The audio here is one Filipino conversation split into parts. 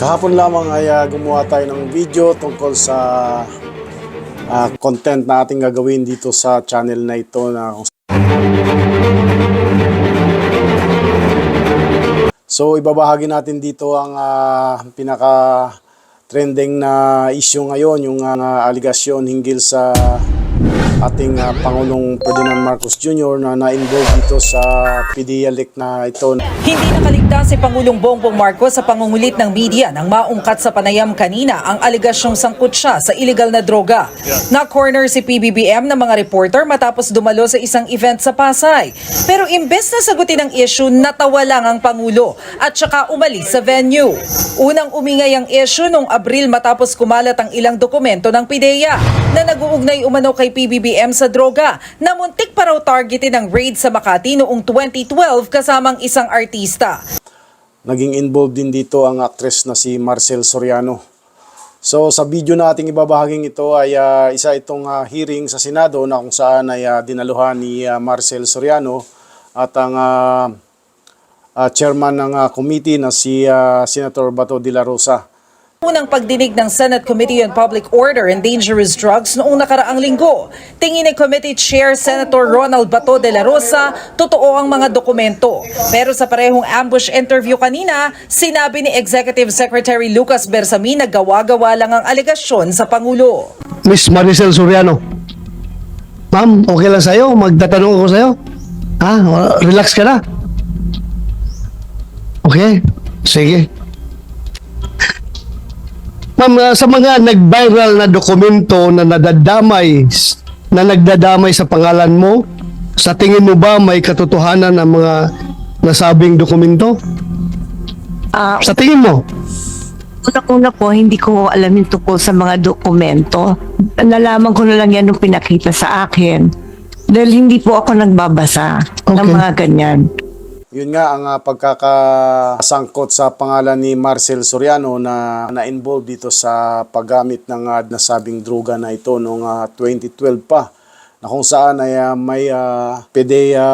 Kahapon lamang ay ah, gumawa tayo ng video tungkol sa ah, content na ating gagawin dito sa channel na ito na So ibabahagi natin dito ang ah, pinaka trending na issue ngayon yung ah, aligasyon hinggil sa ating ah, Pangulong Ferdinand Marcos Jr. na na-involve dito sa PDEA leak na ito. Hindi nakaligtas si Pangulong Bongbong Marcos sa pangungulit ng media nang maungkat sa panayam kanina ang aligasyong sangkot siya sa illegal na droga. Na-corner si PBBM ng mga reporter matapos dumalo sa isang event sa Pasay. Pero imbes na sagutin ang issue, natawa lang ang Pangulo at saka umalis sa venue. Unang umingay ang issue noong Abril matapos kumalat ang ilang dokumento ng PIDEA na nag-uugnay umano kay PBBM sa droga na muntik pa raw targetin ng raid sa Makati noong 2012 kasamang isang artista. naging involved din dito ang actress na si Marcel Soriano. So sa video na ating ibabahaging ito ay ah, isa itong ah, hearing sa Senado na kung saan ay ah, dinaluhan ni ah, Marcel Soriano at ang ah, ah, chairman ng ah, committee na si ah, Senator Bato de la Rosa. Unang pagdinig ng Senate Committee on Public Order and Dangerous Drugs noong nakaraang linggo. Tingin ni Committee Chair Senator Ronald Bato de la Rosa, totoo ang mga dokumento. Pero sa parehong ambush interview kanina, sinabi ni Executive Secretary Lucas Bersamin na gawa-gawa lang ang aligasyon sa Pangulo. Miss Maricel Soriano. Ma'am, okay lang sa'yo? Magtatanong ako sa'yo? Ha? Relax ka na? Okay? Sige. Ah, sa mga nag-viral na dokumento na nadadamay, na nagdadamay sa pangalan mo, sa tingin mo ba may katotohanan ang mga nasabing dokumento? Ah, Sa tingin mo? una-una po, hindi ko alam yung tungkol sa mga dokumento. Nalaman ko na lang yan nung pinakita sa akin. Dahil hindi po ako nagbabasa ng Okay. mga ganyan. Yun nga ang ah, pagkakasangkot sa pangalan ni Marcel Soriano na na-involve dito sa paggamit ng ah, nasabing droga na ito noong ah, 2012 pa na kung saan ay ah, may ah, PDEA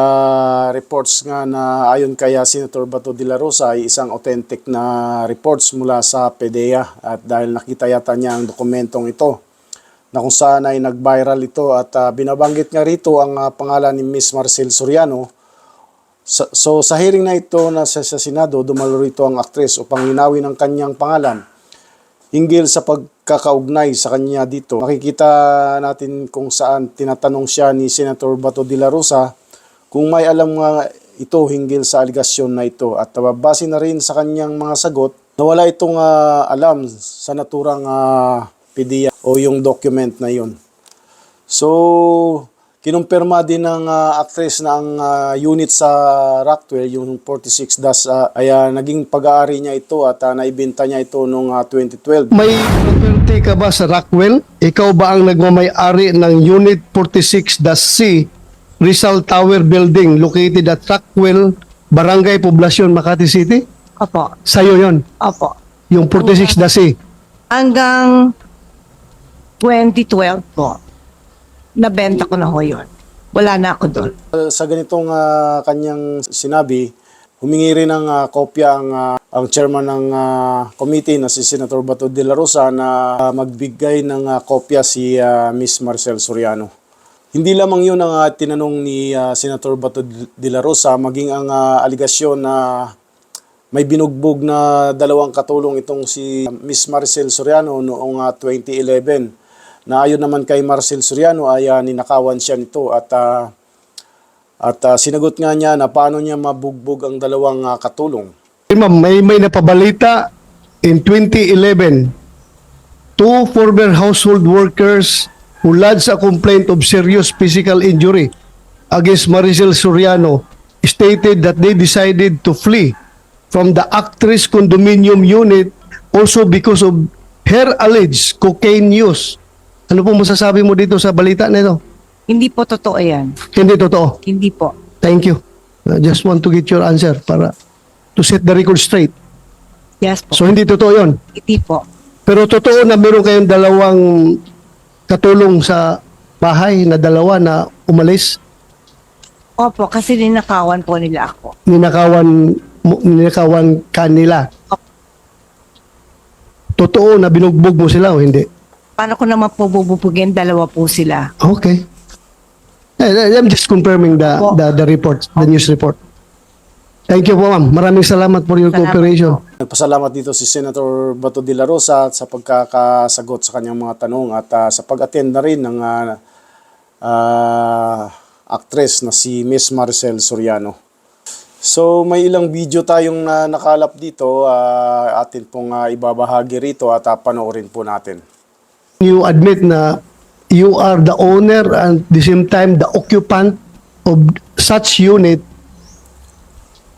reports nga na ayon kay Senator Bato de la Rosa ay isang authentic na reports mula sa PDEA at dahil nakita yata niya ang dokumentong ito na kung saan ay nag-viral ito at ah, binabanggit nga rito ang ah, pangalan ni Miss Marcel Soriano So, so sa hearing na ito na sa, sa dumalo rito ang aktres upang linawin ang kanyang pangalan. Hinggil sa pagkakaugnay sa kanya dito, makikita natin kung saan tinatanong siya ni Senator Bato de la Rosa kung may alam nga ito hinggil sa aligasyon na ito. At uh, base na rin sa kanyang mga sagot, na wala itong ah, alam sa naturang uh, PDEA o yung document na yun. So, kinumpirma din ng ah, actress na ang ah, unit sa Rockwell, yung 46 DAS, ah, ay ah, naging pag-aari niya ito at ah, naibenta niya ito noong ah, 2012. May property ka ba sa Rockwell? Ikaw ba ang nagmamay-ari ng Unit 46-C Rizal Tower Building located at Rockwell, Barangay Poblacion, Makati City? Opo, Sa'yo yon opo. yung 46-C. Hanggang 2012 po, nabenta ko na ho yun. Wala na ako doon. Uh, sa ganitong ah, kanyang sinabi, humingi rin ng ah, kopya ang, ah, ang chairman ng ah, committee na si Senator Bato de la Rosa na ah, magbigay ng ah, kopya si ah, Miss Marcel Soriano. Hindi lamang yun ang ah, tinanong ni ah, Senator Bato de la Rosa, maging ang ah, aligasyon na may binugbog na dalawang katulong itong si Miss Marcel Soriano noong ah, 2011 na ayon naman kay Marcel Soriano ay ah, ninakawan siya nito at ah, at ah, sinagot nga niya na paano niya mabugbog ang dalawang ah, katulong. Ma'am, may, may napabalita in 2011, two former household workers who lodged a complaint of serious physical injury against Maricel Soriano stated that they decided to flee from the actress condominium unit also because of her alleged cocaine use. Ano po masasabi mo dito sa balita na ito? Hindi po totoo yan. Hindi totoo. Hindi po. Thank you. I just want to get your answer para to set the record straight. Yes po. So hindi totoo yon. Hindi po. Pero totoo na meron kayong dalawang katulong sa bahay na dalawa na umalis, Opo, kasi ninakawan po nila ako. ninakawan mo- ninakawan kanila. totoo na binugbog mo sila o hindi? Paano ko naman po bububugin? Dalawa po sila. Okay. Eh, I'm just confirming the, Opo. the, the report, the news report. Thank you po, ma'am. Maraming salamat for your Salamat cooperation. po. Nagpasalamat dito si Senator Bato de la Rosa sa pagkakasagot sa kanyang mga tanong at ah, sa pag-attend na rin ng ah, ah, actress na si Miss Marcel Soriano. So may ilang video tayong na nakalap dito, ah, atin pong ah, ibabahagi rito at ah, panoorin po natin. You admit na you are the owner and the same time the occupant of such unit,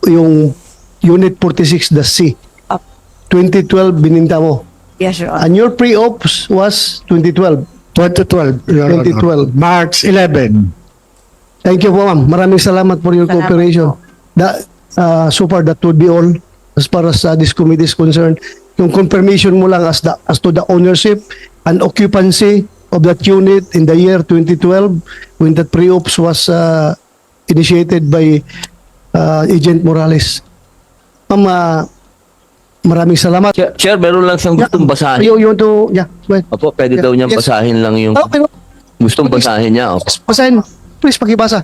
yung Unit 46, the C. Up. 2012, bininta mo. Yes, Honor. And your pre-ops was 2012. 2012, Your Honor. 2012. March 11. Thank you po, ma'am. Maraming salamat for your Salamat cooperation. That, uh, so far, that would be all as far as uh, this committee is concerned. Yung confirmation mo lang as, the, as to the ownership and occupancy of that unit in the year 2012 when that pre-ops was uh, initiated by uh, Agent Morales. Ma'am, uh, maraming salamat. Chair, Chair, meron lang siyang gustong basahin. You, you want to, yeah, ahead. Opo, pwede daw niyang Yes. basahin lang yung pero, gustong basahin niya. Opo. basahin. Please, pakibasa.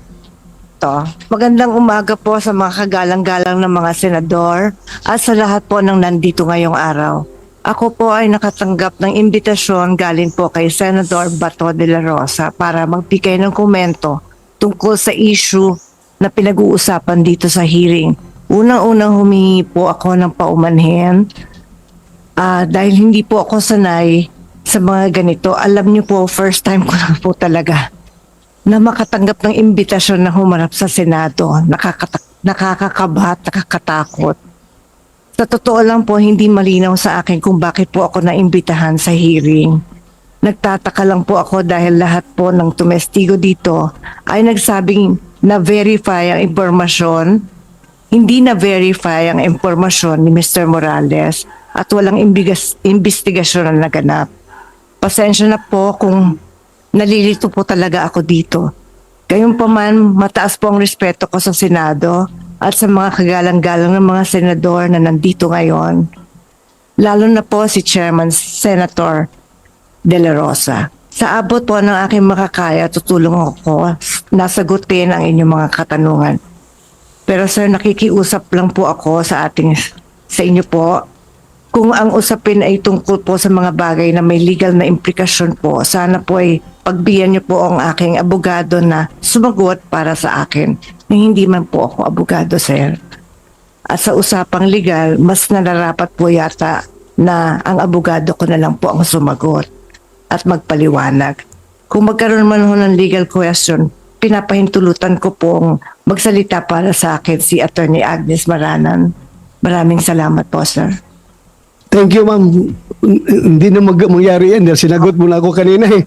to. Magandang umaga po sa mga kagalang-galang ng mga senador at sa lahat po ng nandito ngayong araw. Ako po ay nakatanggap ng imbitasyon galing po kay Senador Bato de la Rosa para magbigay ng komento tungkol sa issue na pinag-uusapan dito sa hearing. Unang-unang humingi po ako ng paumanhin Ah, dahil hindi po ako sanay sa mga ganito. Alam niyo po, first time ko lang po talaga na makatanggap ng imbitasyon na humarap sa Senado. Nakakata- nakakakabahat, nakakatakot. Sa totoo lang po, hindi malinaw sa akin kung bakit po ako naimbitahan sa hearing. Nagtataka lang po ako dahil lahat po ng tumestigo dito ay nagsabing na-verify ang impormasyon, hindi na-verify ang impormasyon ni Mr. Morales at walang imbigas- investigasyon na naganap. Pasensya na po kung nalilito po talaga ako dito. Gayunpaman, mataas po ang respeto ko sa Senado at sa mga kagalang-galang ng mga senador na nandito ngayon. Lalo na po si Chairman Senator De La Rosa. Sa abot po ng aking makakaya, tutulong ako na sagutin ang inyong mga katanungan. Pero sir, nakikiusap lang po ako sa ating sa inyo po kung ang usapin ay tungkol po sa mga bagay na may legal na implikasyon po, sana po ay pagbigyan niyo po ang aking abogado na sumagot para sa akin. Na hindi man po ako abogado, sir. At sa usapang legal, mas nararapat po yata na ang abogado ko na lang po ang sumagot at magpaliwanag. Kung magkaroon man ho ng legal question, pinapahintulutan ko pong magsalita para sa akin si Attorney Agnes Maranan. Maraming salamat po, sir. Thank you, ma'am. Hindi na mag mangyari yan dahil sinagot mo na ako kanina eh.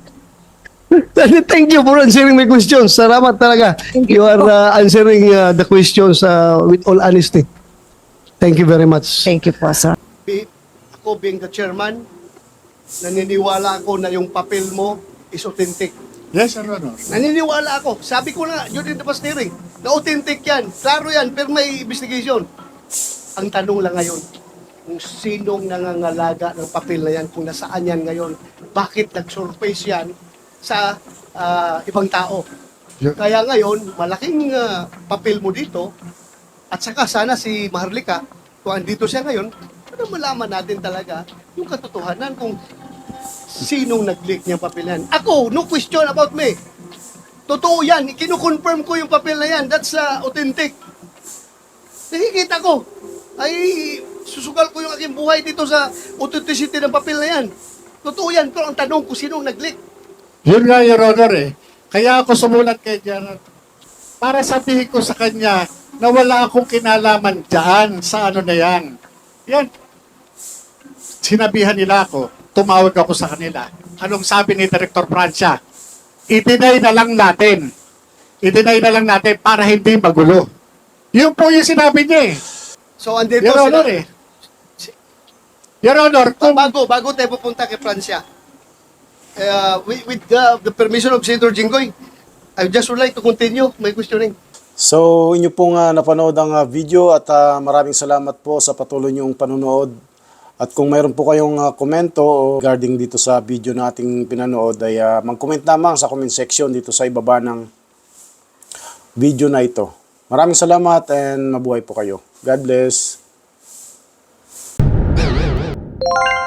Thank you for answering my questions. Salamat talaga. Thank You you. are uh, answering uh, the questions uh, with all honesty. Thank you very much. Thank you po, sir. Be- ako being the chairman, naniniwala ako na yung papel mo is authentic. Yes, Your Honor. Naniniwala ako. Sabi ko na, yun in the past hearing, na authentic yan. Klaro yan, pero may investigation. Ang tanong lang ngayon, kung sinong nangangalaga ng papel na yan, kung nasaan yan ngayon, bakit nag-surface yan sa ah, ibang tao. Yeah. Kaya ngayon, malaking ah, papel mo dito, at saka sana si Maharlika, kung andito siya ngayon, para malaman natin talaga yung katotohanan kung sinong nag-leak niyang papel na yan. Ako, no question about me. Totoo yan. Kinukonfirm ko yung papel na yan. That's uh, authentic. Nakikita ko. Ay, susugal ko yung aking buhay dito sa authenticity ng papel na yan. Totoo yan. Pero ang tanong kung sinong nag-leak. Yun nga, Your Honor eh. Kaya ako sumulat kay Janet para sabihin ko sa kanya na wala akong kinalaman dyan sa ano na yan. Yan. Sinabihan nila ako, tumawag ako sa kanila. Anong sabi ni Director Francia? I-deny na lang natin. I-deny na lang natin para hindi magulo. Yun po yung sinabi niya eh. So, andito Your sila. Honor eh. Your Honor, kung bago, bago tayo pupunta kay Francia. Uh, with with uh, the permission of Senator Jinggoy, I just would like to continue my questioning. So, inyo pong ah, napanood ang ah, video at ah, maraming salamat po sa patuloy niyong panonood. At kung mayroon po kayong ah, komento regarding dito sa video na ating pinanood ay ah, mag-comment lamang sa comment section dito sa ibaba ng video na ito. Maraming salamat and mabuhay po kayo. God bless. you